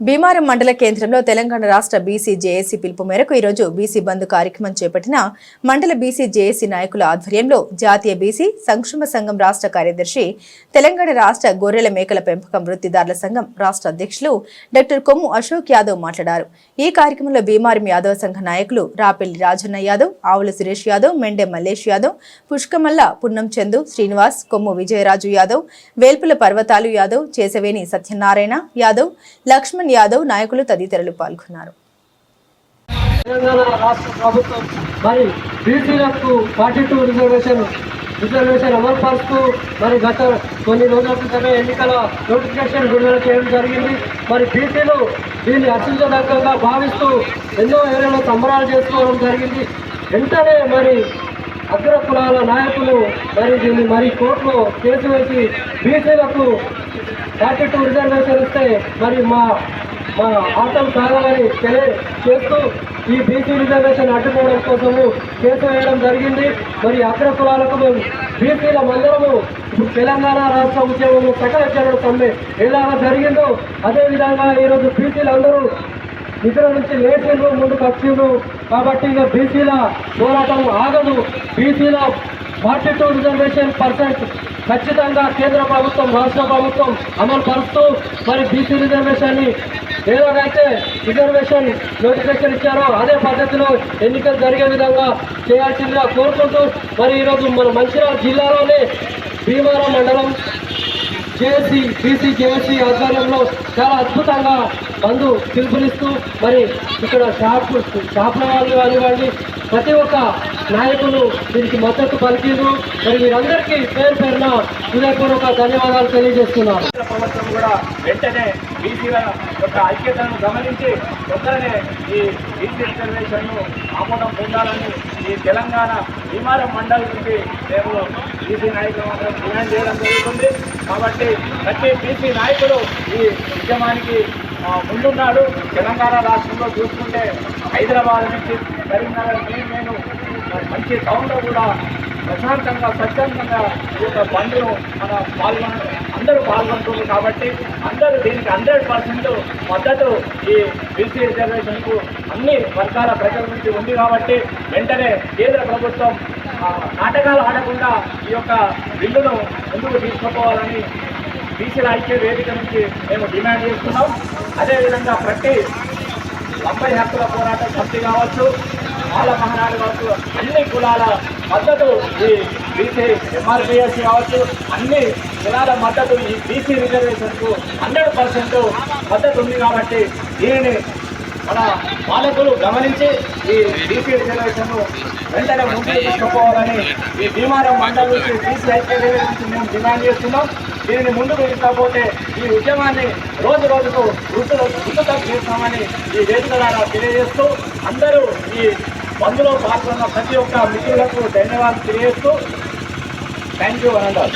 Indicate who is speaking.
Speaker 1: భీమారం మండల కేంద్రంలో తెలంగాణ రాష్ట్ర బీసీ జేఏసీ పిలుపు మేరకు ఈరోజు బీసీ బంద్ కార్యక్రమం చేపట్టిన మండల బీసీ జేఏసీ నాయకుల ఆధ్వర్యంలో జాతీయ బీసీ సంక్షేమ సంఘం రాష్ట్ర కార్యదర్శి తెలంగాణ రాష్ట్ర గొర్రెల మేకల పెంపకం వృత్తిదారుల సంఘం రాష్ట్ర అధ్యక్షులు డాక్టర్ కొమ్ము అశోక్ యాదవ్ మాట్లాడారు. ఈ కార్యక్రమంలో భీమారం యాదవ సంఘ నాయకులు రాపెల్లి రాజన్న యాదవ్ ఆవుల సురేష్ యాదవ్ మెండె మల్లేష్ యాదవ్ పుష్కమల్ల పున్నం చందు శ్రీనివాస్ కొమ్ము విజయరాజు యాదవ్ వేల్పుల పర్వతాలు యాదవ్ చేసవేని సత్యనారాయణ యాదవ్ లక్ష్మణ్ యాదవ్ నాయకులు తదితరులు పాల్గొన్నారు.
Speaker 2: తెలంగాణ రాష్ట్ర ప్రభుత్వం మరి బీసీలకు ఫార్టీ టూ రిజర్వేషన్ రిజర్వేషన్ అమలు మరి గత కొన్ని రోజుల క్రితమే ఎన్నికల నోటిఫికేషన్ విడుదల చేయడం జరిగింది. మరి బీసీలు దీన్ని అర్చించదగ్గంగా భావిస్తూ ఎన్నో ఏరియాలో సంబరాలు చేసుకోవడం జరిగింది. వెంటనే మరి అగ్ర కులాల నాయకులు మరి దీన్ని మరి కోర్టులో కేసు వేసి బీసీలకు ఫార్టీ టూ రిజర్వేషన్ ఇస్తే మరి మా ఆటం సాగాలని తెలియజేస్తూ ఈ బీసీ రిజర్వేషన్ అడ్డుకోవడం కోసము కేసు వేయడం జరిగింది. మరి అగ్ర కులాలకు మేము బీసీల మందరము తెలంగాణ రాష్ట్ర ఉద్యమము సకల సమ్మె ఎలాగా జరిగిందో అదేవిధంగా ఈరోజు బీసీలు అందరూ నిద్ర నుంచి లేచిండ్రు ముందుకు వచ్చిండ్రు. కాబట్టి ఇక బీసీల పోరాటం ఆగదు. బీసీల ఫార్టీ టూ రిజర్వేషన్ పర్సెంట్ ఖచ్చితంగా కేంద్ర ప్రభుత్వం రాష్ట్ర ప్రభుత్వం అమలు పరుస్తూ మరి బీసీ రిజర్వేషన్ని ఏదైతే రిజర్వేషన్ నోటిఫికేషన్ ఇచ్చారో అదే పద్ధతిలో ఎన్నికలు జరిగే విధంగా చేయాల్సిందిగా కోరుకుంటూ మరి ఈరోజు మన మంచిర్యాల జిల్లాలోనే భీమారం మండలం జేఏసీ బీసీ జేఏసీ ఆధ్వర్యంలో చాలా అద్భుతంగా బంధు పిలుపునిస్తూ మరి ఇక్కడ షాప్ షాపుల వాళ్ళు కానివ్వండి ప్రతి ఒక్క నాయకులు దీనికి మద్దతు పలికిండ్రు. మరి వీరందరికీ పేరు పేరున హృదయపూర్వక ధన్యవాదాలు తెలియజేస్తున్నాను.
Speaker 3: ప్రభుత్వం కూడా వెంటనే బీసీల యొక్క ఐక్యతను గమనించి తొందరనే ఈ బీసీ రిజర్వేషన్ను ఆమోదం పొందాలని ఈ తెలంగాణ విమానం మండలి నుండి మేము బీసీ నాయకులు మాత్రం డిమాండ్ చేయడం జరుగుతుంది. కాబట్టి ప్రతి బీసీ నాయకుడు ఈ ఉద్యమానికి ముందున్నాడు. తెలంగాణ రాష్ట్రంలో చూసుకుంటే హైదరాబాద్ నుంచి కరీంనగర్ నేను మంచి టౌన్లో కూడా ప్రశాంతంగా స్వచ్ఛందంగా ఈ యొక్క బండ్లు మన పాల్గొన అందరూ పాల్గొంటుంది కాబట్టి అందరూ దీనికి హండ్రెడ్ పర్సెంట్ మద్దతు ఈ బీసీ రిజర్వేషన్కు అన్ని వర్గాల ప్రజల నుంచి ఉంది కాబట్టి వెంటనే కేంద్ర ప్రభుత్వం నాటకాలు ఆడకుండా ఈ యొక్క బిల్లును ముందుకు తీసుకుపోవాలని బీసీల ఐక్య వేదిక నుంచి మేము డిమాండ్ చేస్తున్నాం. అదేవిధంగా ప్రతి లంబై హక్కుల పోరాటం సమితి కావచ్చు. చాలా మహానాడు కావచ్చు అన్ని కులాల మద్దతు ఈ బీసీ ఎంఆర్పిఎస్ కావచ్చు అన్ని కులాల మద్దతు ఈ బీసీ రిజర్వేషన్కు హండ్రెడ్ పర్సెంట్ మద్దతు ఉంది కాబట్టి దీనిని మన పాలకులు గమనించి ఈ బీసీ రిజర్వేషన్ను వెంటనే ముందుకు తీసుకుపోవాలని ఈ భీమారం మండలి నుంచి బీసీ ఐక్య నుంచి మేము డిమాండ్ చేస్తున్నాం. దీనిని ముందుకు తీసుకపోతే ఈ ఉద్యమాన్ని రోజు రోజుకు వృద్ధులు వృద్ధుతం చేస్తామని ఈ వేదిక ద్వారా తెలియజేస్తూ అందరూ ఈ అందులో పాల్గొన్న ప్రతి ఒక్క మిత్రులకు ధన్యవాదాలు తెలియజేస్తూ థ్యాంక్ యూ అనంటారు.